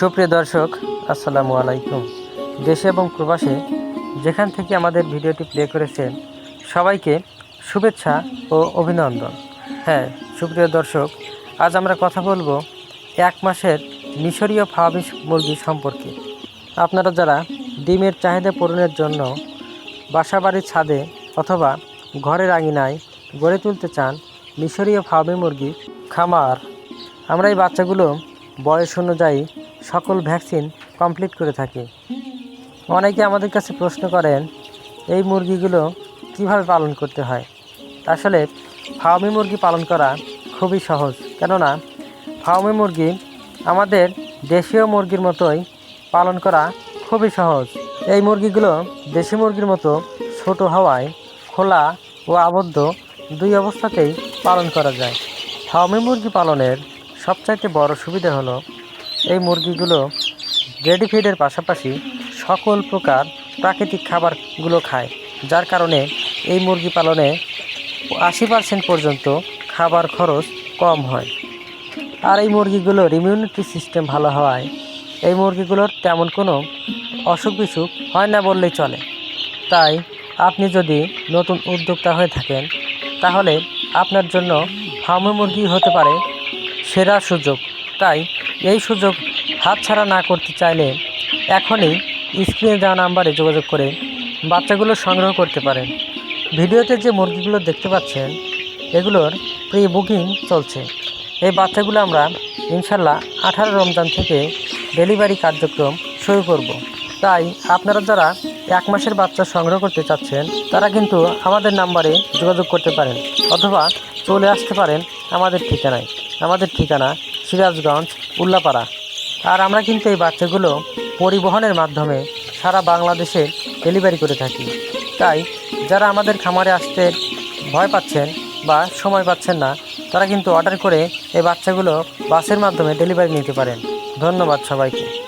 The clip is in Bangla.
সুপ্রিয় দর্শক, আসসালামু আলাইকুম। দেশে এবং প্রবাসে যেখান থেকে আমাদের ভিডিওটি প্লে করেছেন, সবাইকে শুভেচ্ছা ও অভিনন্দন। হ্যাঁ সুপ্রিয় দর্শক, আজ আমরা কথা বলব এক মাসের মিশরীয় ফাওয়াবিস মুরগি সম্পর্কে। আপনারা যারা ডিমের চাহিদা পূরণের জন্য বাসাবাড়ির ছাদে অথবা ঘরের আঙিনায় গড়ে তুলতে চান মিশরীয় ফার্মি মুরগি খামার, আমরা এই বাচ্চাগুলো বয়স অনুযায়ী সকল ভ্যাকসিন কমপ্লিট করে থাকি। অনেকে আমাদের কাছে প্রশ্ন করেন, এই মুরগিগুলো কীভাবে পালন করতে হয়? আসলে ফার্মি মুরগি পালন করা খুবই সহজ, কেননা ফার্মি মুরগি আমাদের দেশীয় মুরগির মতোই পালন করা খুবই সহজ। এই মুরগিগুলো দেশি মুরগির মতো ছোট হওয়ায় খোলা ও আবদ্ধ দুই অবস্থাতেই পালন করা যায়। ফার্মি মুরগি পালনের সবচাইতে বড় সুবিধা হলো এই মুরগিগুলো রেডি ফিডের পাশাপাশি সকল প্রকার প্রাকৃতিক খাবারগুলো খায়, যার কারণে এই মুরগি পালনে আশি পার্সেন্ট পর্যন্ত খাবার খরচ কম হয়। আর এই মুরগিগুলোর ইমিউনিটি সিস্টেম ভালো হওয়ায় এই মুরগিগুলোর তেমন কোনো অসুখ বিসুখ হয় না বললেই চলে। তাই আপনি যদি নতুন উদ্যোক্তা হয়ে থাকেন, তাহলে আপনার জন্য ফার্মে মুরগি হতে পারে সেরা সুযোগ। তাই এই সুযোগ হাতছাড়া না করতে চাইলে এখনই স্ক্রিনে দেওয়া নাম্বারে যোগাযোগ করে বাচ্চাগুলো সংগ্রহ করতে পারেন। ভিডিওতে যে মুরগিগুলো দেখতে পাচ্ছেন, এগুলোর প্রি বুকিং চলছে। এই বাচ্চাগুলো আমরা ইনশাল্লাহ আঠারো রমজান থেকে ডেলিভারি কার্যক্রম শুরু করব। তাই আপনারা যারা এক মাসের বাচ্চা সংগ্রহ করতে চাচ্ছেন, তারা কিন্তু আমাদের নাম্বারে যোগাযোগ করতে পারেন অথবা চলে আসতে পারেন আমাদের ঠিকানায়। আমাদের ঠিকানা সিরাজগঞ্জ, উল্লাপাড়া। আর আমরা কিন্তু এই বাচ্চাগুলো পরিবহনের মাধ্যমে সারা বাংলাদেশে ডেলিভারি করে থাকি। তাই যারা আমাদের খামারে আসতে ভয় পাচ্ছেন বা সময় পাচ্ছেন না, তারা কিন্তু অর্ডার করে এই বাচ্চাগুলো বাসের মাধ্যমে ডেলিভারি নিতে পারেন। ধন্যবাদ সবাইকে।